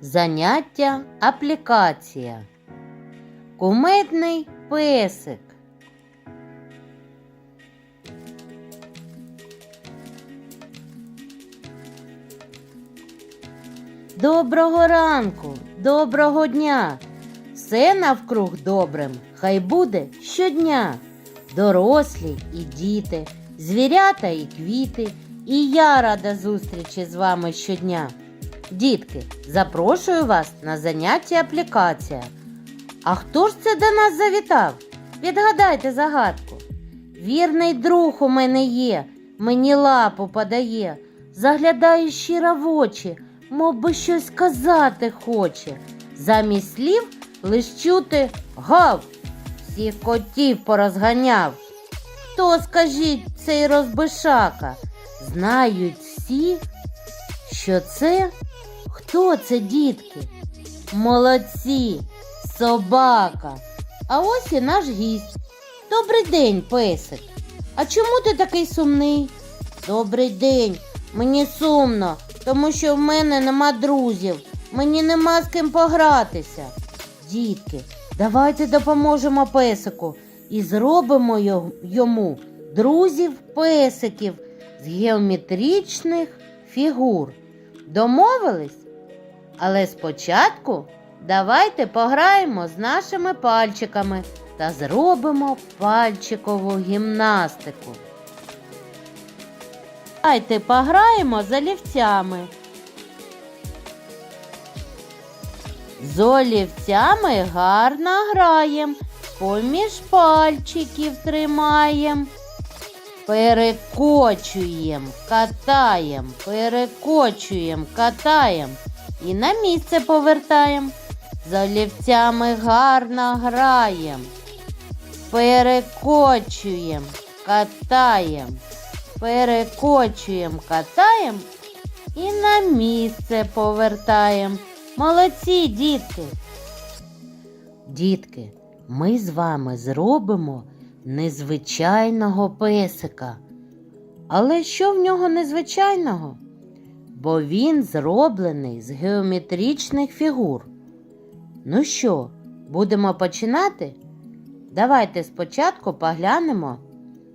Заняття аплікація. Кумедний песик. Доброго ранку, доброго дня. Все навкруг добрим, хай буде щодня. Дорослі і діти, звірята і квіти, і я рада зустрічі з вами щодня. Дітки, запрошую вас на заняття аплікація. А хто ж це до нас завітав? Відгадайте загадку. Вірний друг у мене є, мені лапу подає, заглядає щиро в очі, мов би щось сказати хоче. Замість слів лиш чути гав, всіх котів порозганяв. Хто, скажіть, цей розбишака? Знають всі, що це? Хто це, дітки? Молодці, собака. А ось і наш гість. Добрий день, песик. А чому ти такий сумний? Добрий день. Мені сумно, тому що в мене нема друзів. Мені нема з ким погратися. Дітки, давайте допоможемо песику і зробимо йому друзів-песиків з геометричних фігур. Домовились? Але спочатку давайте пограємо з нашими пальчиками та зробимо пальчикову гімнастику. Давайте пограємо з олівцями. З олівцями гарно граєм, поміж пальчиків тримаєм. Перекочуєм, катаєм, перекочуєм, катаєм і на місце повертаєм. З олівцями гарно граєм. Перекочуєм, катаєм, перекочуєм, катаєм і на місце повертаєм. Молодці, дітки. Дітки, ми з вами зробимо незвичайного песика. Але що в нього незвичайного? Бо він зроблений з геометричних фігур. Ну що, будемо починати? Давайте спочатку поглянемо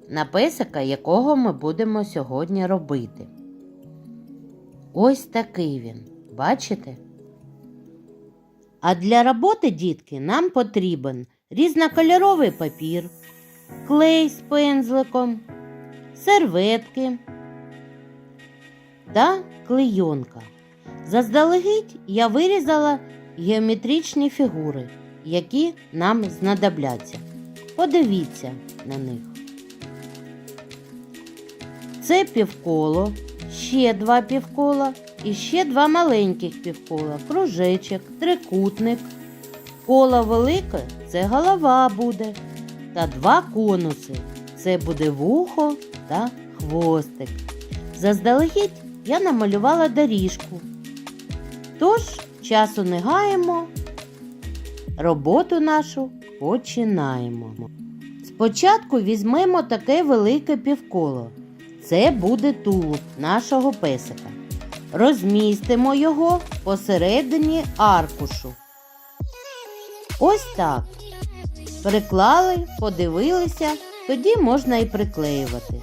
на песика, якого ми будемо сьогодні робити. Ось такий він, бачите? А для роботи, дітки, нам потрібен різнокольоровий папір, клей з пензликом, серветки та клейонка. Заздалегідь я вирізала геометричні фігури, які нам знадобляться. Подивіться на них. Це півколо, ще два півкола і ще два маленьких півкола, кружечок, трикутник. Коло велике це голова буде. Та два конуси. Це буде вухо та хвостик. Заздалегідь я намалювала доріжку. Тож, часу не гаємо, роботу нашу починаємо. Спочатку візьмемо таке велике півколо. Це буде тулуб нашого песика. Розмістимо його посередині аркушу. Ось так. Приклали, подивилися, тоді можна і приклеювати.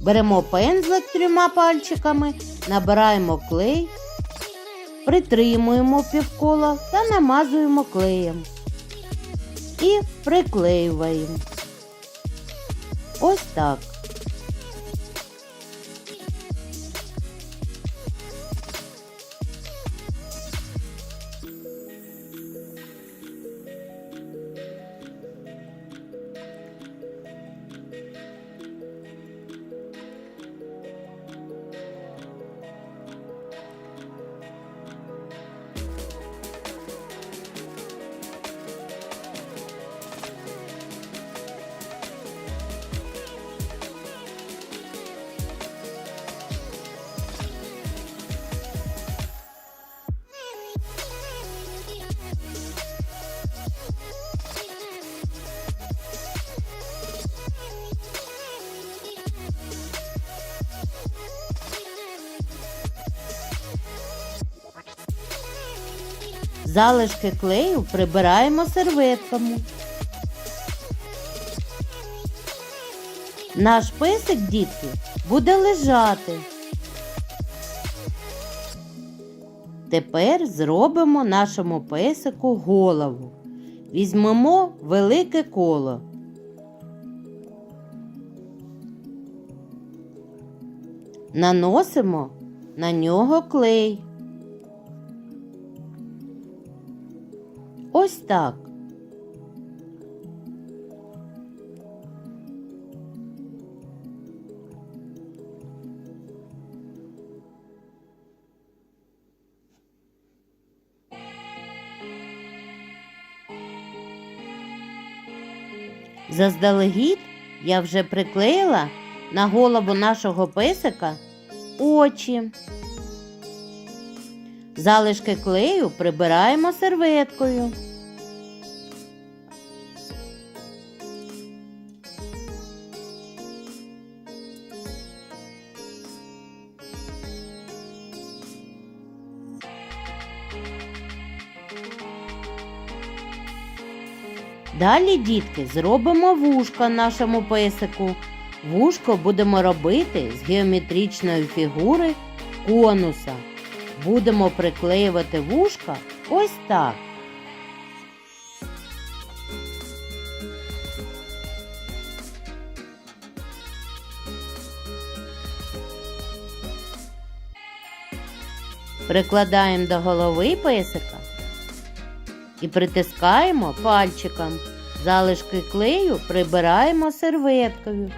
Беремо пензлик трьома пальчиками, набираємо клей, притримуємо півкола та намазуємо клеєм. І приклеюємо. Ось так. Залишки клею прибираємо серветками. Наш песик, дітки, буде лежати. Тепер зробимо нашому песику голову. Візьмемо велике коло Наносимо на нього клей. Ось так. Заздалегідь я вже приклеїла на голову нашого песика очі. Залишки клею прибираємо серветкою. Далі, дітки, зробимо вушка нашому песику. Вушко будемо робити з геометричної фігури конуса. Будемо приклеювати вушка ось так. Прикладаємо до голови песика і притискаємо пальчиком. Залишки клею прибираємо серветкою.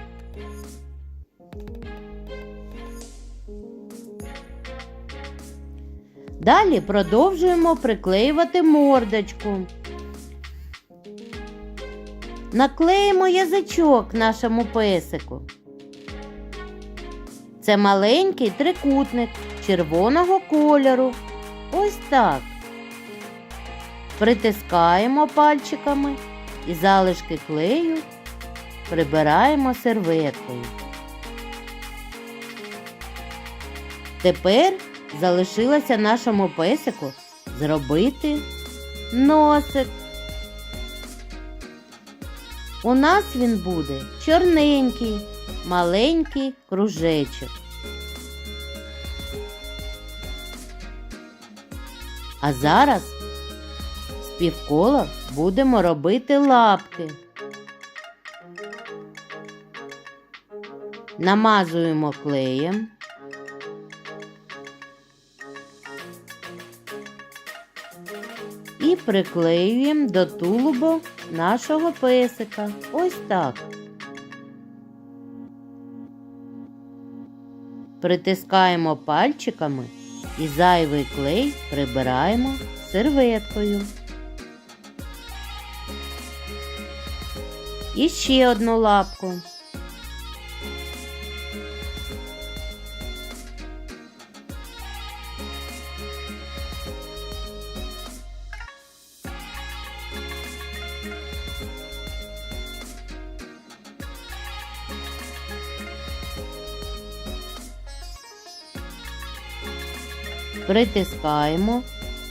Далі продовжуємо приклеювати мордочку. Наклеїмо язичок нашому песику. Це маленький трикутник червоного кольору. Ось так. Притискаємо пальчиками і залишки клею прибираємо серветкою. Тепер залишилося нашому песику зробити носик. У нас він буде чорненький, маленький кружечок. А зараз з півкола будемо робити лапки. Намазуємо клеєм. І приклеюємо до тулуба нашого песика. Ось так. Притискаємо пальчиками і зайвий клей прибираємо серветкою. І ще одну лапку. Притискаємо,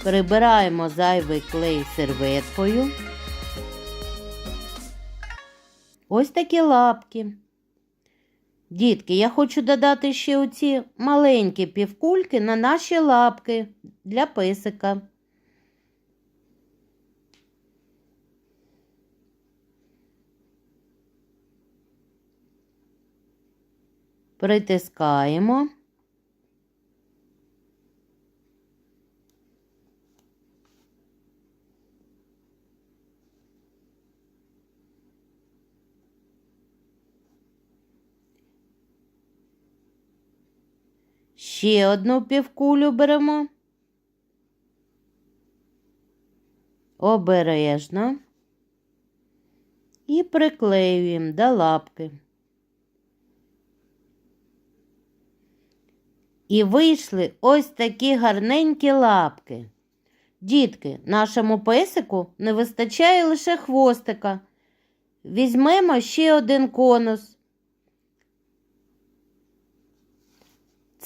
прибираємо зайвий клей серветкою. Ось такі лапки. Дітки, я хочу додати ще оці маленькі півкульки на наші лапки для песика. Притискаємо. Ще одну півкулю беремо. Обережно і приклеюємо до лапки. І вийшли ось такі гарненькі лапки. Дітки, нашому песику не вистачає лише хвостика. Візьмемо ще один конус.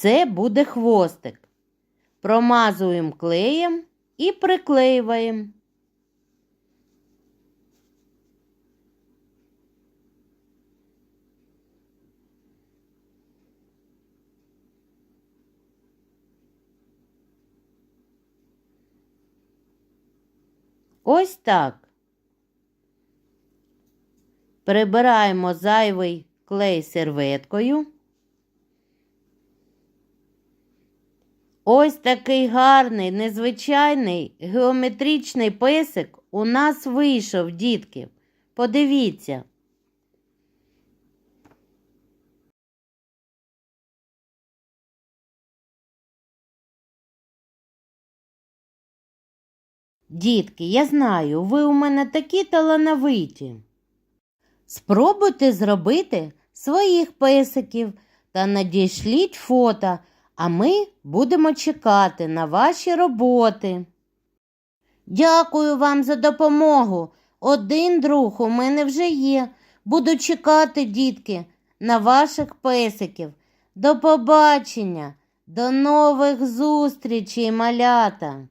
Це буде хвостик. Промазуємо клеєм і приклеюємо. Ось так. Прибираємо зайвий клей серветкою. Ось такий гарний, незвичайний геометричний песик у нас вийшов, дітки. Подивіться. Дітки, я знаю, ви у мене такі талановиті. Спробуйте зробити своїх песиків та надішліть фото, а ми будемо чекати на ваші роботи. Дякую вам за допомогу. Один друг у мене вже є. Буду чекати, дітки, на ваших песиків. До побачення, до нових зустрічей, малята.